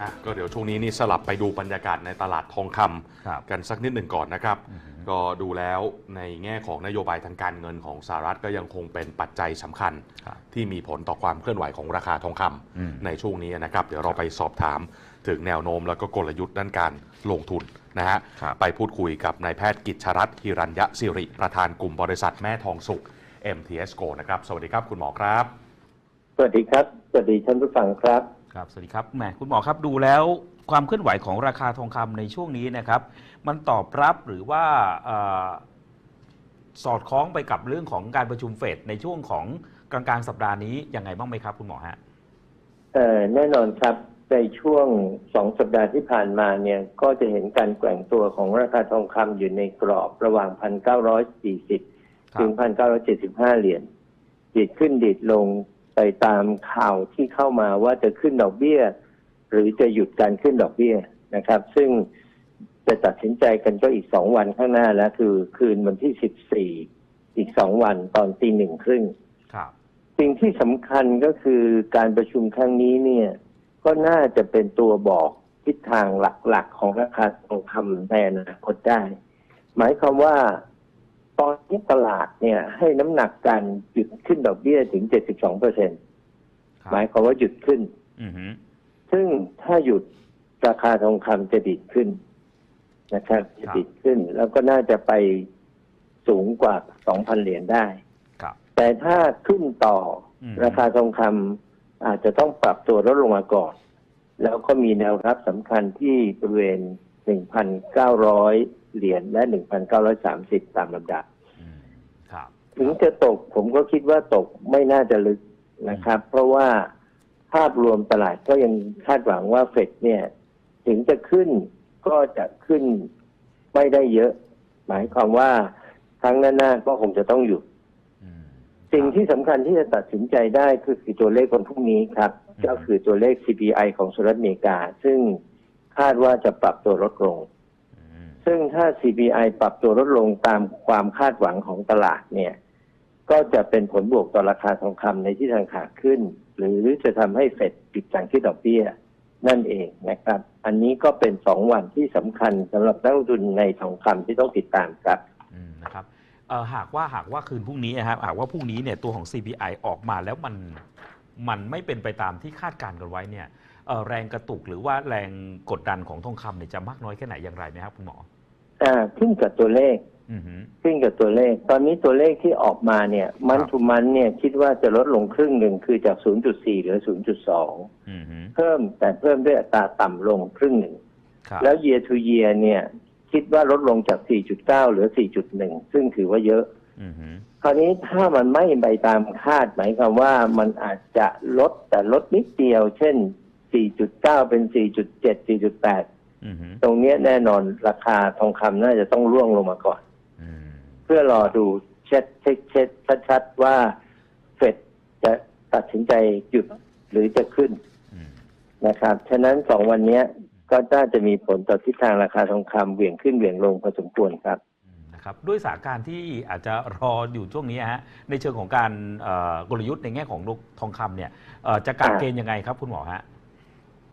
อะก็เดี๋ยวช่วงนี้นี่สลับไปดูบรรยากาศในตลาดทองคำครับกันสักนิดหนึ่งก่อนนะครับอือฮึก็ดูแล้วในแง่ของนโยบายทางการเงินของสหรัฐก็ยังคงเป็นปัจจัยสำคัญ ครับที่มีผลต่อความเคลื่อนไหวของราคาทองคำอืม ในช่วงนี้นะครับ เดี๋ยวเราไปสอบถามถึงแนวโน้มแล้วก็กลยุทธ์ด้านการลงทุนนะฮะ ครับ ไปพูดคุยกับนายแพทย์กิจชรัตน์ฮิรัญยสิริ ประธานกลุ่มบริษัทแม่ทองสุข MTS Go นะครับ สวัสดีครับคุณหมอครับ สวัสดีครับ สวัสดีท่านผู้ฟังครับ ครับสวัสดีครับแหมคุณหมอครับดูแล้วความเคลื่อนไหวของราคาทองคำในช่วงนี้นะครับ มันตอบรับหรือว่าอสอดคล้องไปกับเรื่องของการประชุมเฟดในช่วงของกลางกลางสัปดาห์นี้ยังไงบ้างไหมครับ คุณหมอฮะเออแน่นอนครับในช่วงสองสัปดาห์ที่ผ่านมาเนี่ยก็จะเห็นการแกว่งตัวของราคาทองคำอยู่ในกรอบระหว่าง 1,940 ถึง 1,975 เหรียญดีดขึ้นดีดลง ไปตามข่าวที่เข้ามาว่าจะขึ้นดอกเบี้ย หรือจะหยุดการขึ้นดอกเบี้ยนะครับ ซึ่งจะตัดสินใจกันก็อีกสองวันข้างหน้าแล้ว คือคืนวันที่14อีกสองวันตอนตีหนึ่งครึ่งครับสิ่งที่สำคัญก็คือการประชุมครั้งนี้เนี่ย ก็น่าจะเป็นตัวบอกทิศทางหลักๆ ของราคาทองคำในอนาคตได้ หมายความว่า ตอนนี้ตลาดเนี่ย ให้น้ำหนักการหยุดขึ้นดอกเบี้ยถึง 72เปอร์เซ็นครับหมายความว่าหยุดขึ้น อือฮึซึ่งถ้าหยุดราคาทองคำจะดีดขึ้นนะครับจะดีดขึ้น แล้วก็น่าจะไปสูงกว่า 2,000 เหรียญได้ ครับ แต่ถ้าขึ้นต่ออม ราคาทองคำอาจจะต้องปรับตัวลดลงมาก่อน แล้วก็มีแนวรับสำคัญที่บริเวณ 1,900 เหรียญและ 1,930 ตามลำดับอืมครับถึงจะตกผมก็คิดว่าตกไม่น่าจะลึกนะครับ เพราะว่าภาพรวมตลาดก็ยังคาดหวังว่าเฟดเนี่ย ถึงจะขึ้นก็จะขึ้นไม่ได้เยอะ หมายความว่าครั้งหน้าๆก็คงจะต้องหยุดอืมสิ่งที่สำคัญที่จะตัดสินใจได้คือคือตัวเลขวันพรุ่งนี้ครับอืมก็คือตัวเลข CPI ของสหรัฐอเมริกา ซึ่งคาดว่าจะปรับตัวลดลงอืม ซึ่งถ้า CPI ปรับตัวลดลงตามความคาดหวังของตลาดเนี่ย ก็จะเป็นผลบวกต่อราคาทองคำในที่ทางขาขึ้น หรือจะทำให้เฟดปิดการขึ้นดอกเบี้ยนั่นเองนะครับ อันนี้ก็เป็นสองวันที่สำคัญสำหรับนักลงทุนในทองคำที่ต้องติดตามครับนะครับหากว่าหากว่าคืนพรุ่งนี้นะครับหากว่าพรุ่งนี้เนี่ยตัวของ CPI ออกมาแล้วมันมันไม่เป็นไปตามที่คาดการณ์กันไว้เนี่ยแรงกระตุกหรือว่าแรงกดดันของทองคำเนี่ยจะมากน้อยแค่ไหนอย่างไรไหมครับคุณหมอ อ่าขึ้นกับตัวเลขอือฮึ ขึ้นกับตัวเลข ตอนนี้ตัวเลขที่ออกมาเนี่ย มันครับ ทุมันเนี่ยคิดว่าจะลดลงครึ่งหนึ่งคือจาก 0.4เหลือ 0.2 อือฮึเพิ่มแต่เพิ่มด้วยอัตราต่ำลงครึ่งหนึ่ง ครับแล้ว year to year เนี่ย คิดว่าลดลงจาก 4.9 เหลือ 4.1 ซึ่งถือว่าเยอะ อือฮึคราวนี้ถ้ามันไม่ไปตามคาดหมายความว่ามันอาจจะลดแต่ลดนิดเดียว เช่น 4.9 เป็น 4.7 4.8อือฮึ ตรงเนี้ยแน่นอนราคาทองคำน่าจะต้องร่วงลงมาก่อนอืมเพื่อรอดูเช็ดเช็ดเช็ดชัดๆว่าเฟดจะตัดสินใจหยุดหรือจะขึ้นอืมนะครับ ฉะนั้นสองวันเนี้ยก็น่าจะมีผลต่อทิศทางราคาทองคำเหวี่ยงขึ้นเหวี่ยงลงพอสมควรครับอืมนะครับด้วยสถานการณ์ที่อาจจะรออยู่ช่วงนี้ฮะในเชิงของการเอ่อกลยุทธ์ในแง่ของทองคำเนี่ยเอ่อจะกะเกณฑ์ยังไงครับคุณหมอฮะ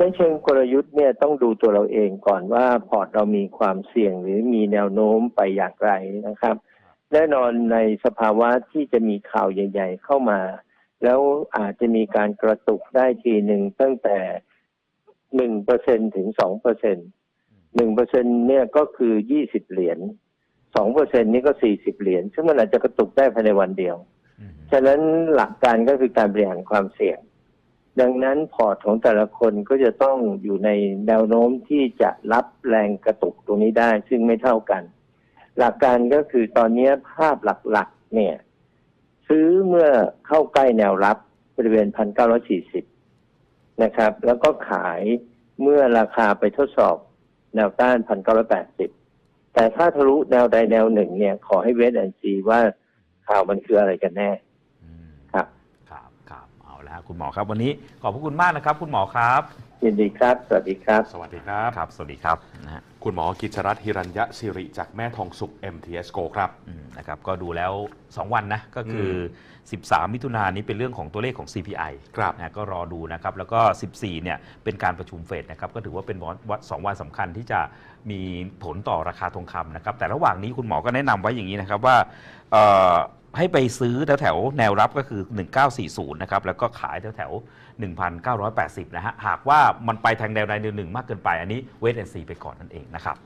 ในเชิงกลยุทธ์เนี่ยต้องดูตัวเราเองก่อนว่าพอร์ตเรามีความเสี่ยงหรือมีแนวโน้มไปอย่างไรนะครับ แน่นอนในสภาวะที่จะมีข่าวใหญ่ ๆ เข้ามา แล้วอาจจะมีการกระตุกได้ทีหนึ่งตั้งแต่หนึ่งเปอร์เซ็นถึงสองเปอร์เซ็นหนึ่งเปอร์เซ็นเนี่ยก็คือยี่สิบเหรียญสองเปอร์เซ็นนี่ก็สี่สิบเหรียญซึ่งมันอาจจะกระตุกได้ภายในวันเดียว ฉะนั้นหลักการก็คือการบริหารความเสี่ยง ดังนั้นพอร์ตของแต่ละคนก็จะต้องอยู่ในแนวโน้มที่จะรับแรงกระตุกตรงนี้ได้ซึ่งไม่เท่ากัน หลักการก็คือตอนนี้ภาพหลักๆ เนี่ย ซื้อเมื่อเข้าใกล้แนวรับบริเวณ1,940นะครับ แล้วก็ขายเมื่อราคาไปทดสอบแนวต้าน1,980แต่ถ้าทะลุแนวใดแนวหนึ่งเนี่ย ขอให้เวทแอนซีว่าข่าวมันคืออะไรกันแน่ อืมครับครับครับเอาละฮะคุณหมอครับวันนี้ขอบพระคุณมากนะครับ คุณหมอครับยินดีครับ สวัสดีครับ สวัสดีครับ ครับ สวัสดีครับนะฮะคุณหมอกิจชรัตน์ฮิรัญยะสิริจากแม่ทองสุข MTS Go ครับ อืมนะครับก็ดูแล้ว 2 วันนะก็คืออ13 มิถุนายนนี้เป็นเรื่องของตัวเลขของ CPI ครับ นะก็รอดูนะครับแล้วก็ 14 เนี่ยเป็นการประชุมเฟดนะครับก็ถือว่าเป็นวันวันสองวันสำคัญที่จะมีผลต่อราคาทองคำนะครับแต่ระหว่างนี้คุณหมอก็แนะนำไว้อย่างนี้นะครับว่าเอ่อ ให้ไปซื้อแถวแถวแนวรับก็คือ 1940 นะครับ แล้วก็ขายแถวแถว 1,980 นะฮะ หากว่ามันไปทางแนวใดแนวหนึ่งมากเกินไป อันนี้เวทแอนซีไปก่อนนั่นเองนะครับ